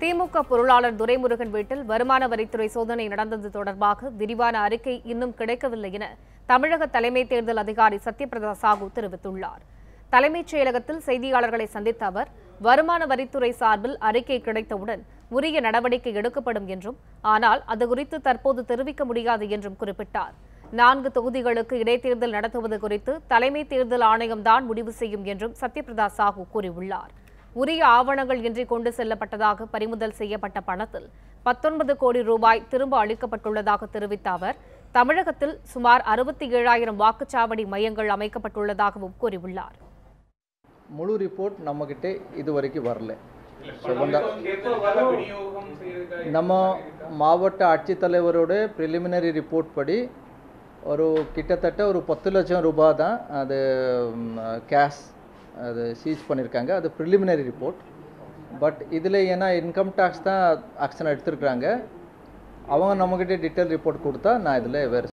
திமுக பொருளாளர் துரைமுருகன் வீட்டில் வருமான வரித்துறை சோதனை நடந்தது தொடர்பாக விரிவான அறிக்கை இன்னும் கிடைக்கவில்லை என தமிழக தலைமை தேர்தல் அதிகாரி சத்யபிரதா சாஹூ தெரிவித்துள்ளார். தலைமைச் செயலகத்தில் செய்தியாளர்களை சந்தித்த அவர் வருமான வரித்துறை சார்பில் அறிக்கை கிடைத்தவுடன் உரிய நடவடிக்கை எடுக்கப்படும் என்றும் ஆனால் அது குறித்து தற்போது தெரிவிக்க முடியாது என்றும் குறிப்பிட்டார். நான்கு தொகுதிகளுக்கு இடைத்தேர்தல் நடத்துவது குறித்து தலைமை தேர்தல் ஆணையம்தான் முடிவு செய்யும் என்றும் சத்யபிரதா சாஹூ கூறியுள்ளார். உரிய ஆவணங்கள் இன்றி கொண்டு செல்லப்பட்டதாக பறிமுதல் செய்யப்பட்ட பணத்தில் பத்தொன்பது கோடி ரூபாய் திரும்ப அளிக்கப்பட்டுள்ளதாக தெரிவித்த அவர் தமிழகத்தில் சுமார் அறுபத்தி ஏழாயிரம் வாக்குச்சாவடி மையங்கள் அமைக்கப்பட்டுள்ளதாகவும் கூறியுள்ளார். முழு ரிப்போர்ட் நம்மக்கிட்ட இது வரைக்கும் வரல நம்ம மாவட்ட ஆட்சித்தலைவரோட ப்ரிலிமினரி ரிப்போர்ட் படி ஒரு கிட்டத்தட்ட ஒரு பத்து லட்சம் ரூபாய் தான் அது கேஷ் அது சீஸ் பண்ணியிருக்காங்க அது ப்ரிலிமினரி ரிப்போர்ட் பட் இதில் ஏன்னா இன்கம் டேக்ஸ் தான் ஆக்ஷன் எடுத்திருக்கிறாங்க அவங்க நம்மக்கிட்ட டீட்டெயில் ரிப்போர்ட் கொடுத்தா நான் இதில் வேறு